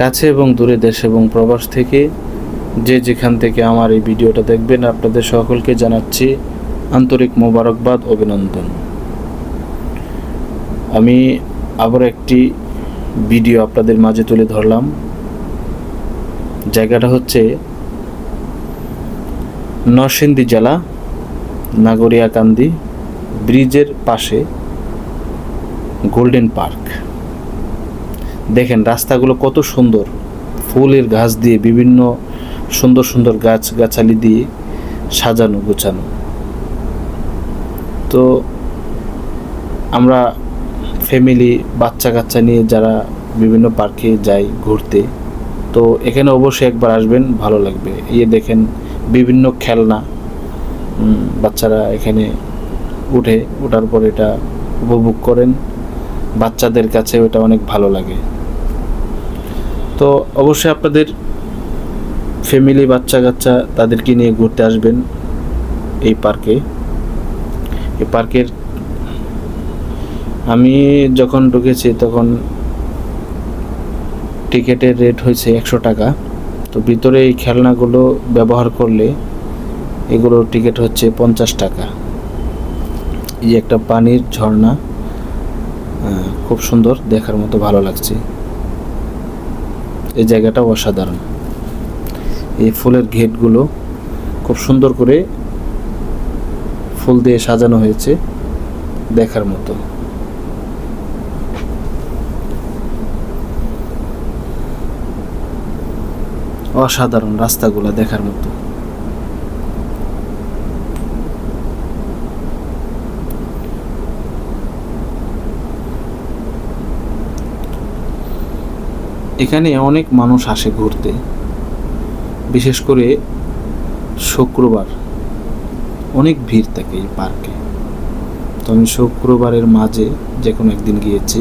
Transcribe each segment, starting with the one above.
কাছে এবং দূরে দেশ এবং প্রবাস থেকে যে যেখান থেকে আমার এই ভিডিওটা দেখবেন, আপনাদের সকলকে জানাচ্ছি আন্তরিক মোবারকবাদ, অভিনন্দন। আমি আবার একটি ভিডিও আপনাদের মাঝে তুলে ধরলাম। জায়গাটা হচ্ছে নরসিংদী জেলা, নাগরিয়াকান্দি ব্রিজের পাশে গোল্ডেন পার্ক। দেখেন রাস্তাগুলো কত সুন্দর। ফুলের গাছ দিয়ে বিভিন্ন সুন্দর সুন্দর গাছ গাছালি দিয়ে সাজানো, গোছানো। তো আমরা ফ্যামিলি বাচ্চা কাচ্চা নিয়ে যারা বিভিন্ন পার্কে যাই ঘুরতে, তো এখানে অবশ্যই একবার আসবেন, ভালো লাগবে। ইয়ে দেখেন বিভিন্ন খেলনা বাচ্চারা এখানে উঠে, ওঠার পর এটা উপভোগ করেন। বাচ্চাদের কাছে ওটা অনেক ভালো লাগে। তো অবশ্যই আপনাদের ফ্যামিলি বাচ্চা কাচ্চা তাদেরকে নিয়ে ঘুরতে আসবেন এই পার্কে। এই পার্কের আমি যখন ঢুকেছি তখন টিকিটের রেট হয়েছে একশো টাকা। তো ভিতরে এই খেলনাগুলো ব্যবহার করলে এগুলোর টিকিট হচ্ছে পঞ্চাশ টাকা। এই একটা পানির ঝর্ণা খুব সুন্দর, দেখার মতো ভালো লাগছে। এই জায়গাটা অসাধারণ। এই ফুলের ঘেটগুলো খুব সুন্দর করে ফুল দিয়ে সাজানো হয়েছে দেখার মতো। অসাধারণ রাস্তাগুলো দেখার মতো। এখানে অনেক মানুষ আসে ঘুরতে, বিশেষ করে শুক্রবার। অনেক ভিড় থাকে এই পার্কে। তো আমি শুক্রবারের মাঝে যে কোনো একদিন গিয়েছি,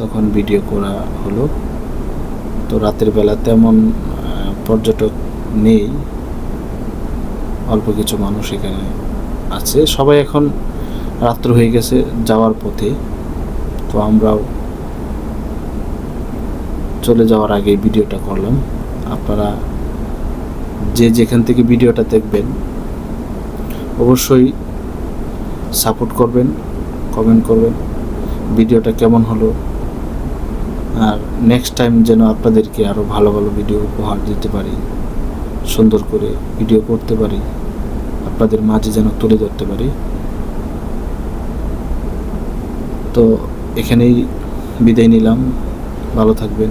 তখন ভিডিও করা হলো। তো রাতের বেলা তেমন পর্যটক নেই, অল্প কিছু মানুষ এখানে আছে। সবাই এখন রাত্র হয়ে গেছে যাওয়ার পথে। তো আমরাও চলে যাওয়ার আগে ভিডিওটা করলাম। আপনারা যে যেখান থেকে ভিডিওটা দেখবেন, অবশ্যই সাপোর্ট করবেন কমেন্ট করবেন, ভিডিওটা কেমন হলো, আর নেক্সট টাইম যেন আপনাদেরকে আরও ভালো ভালো ভিডিও উপহার দিতে পারি, সুন্দর করে ভিডিও করতে পারি, আপনাদের মাঝে যেন তুলে ধরতে পারি। তো এখানেই বিদায় নিলাম। ভালো থাকবেন।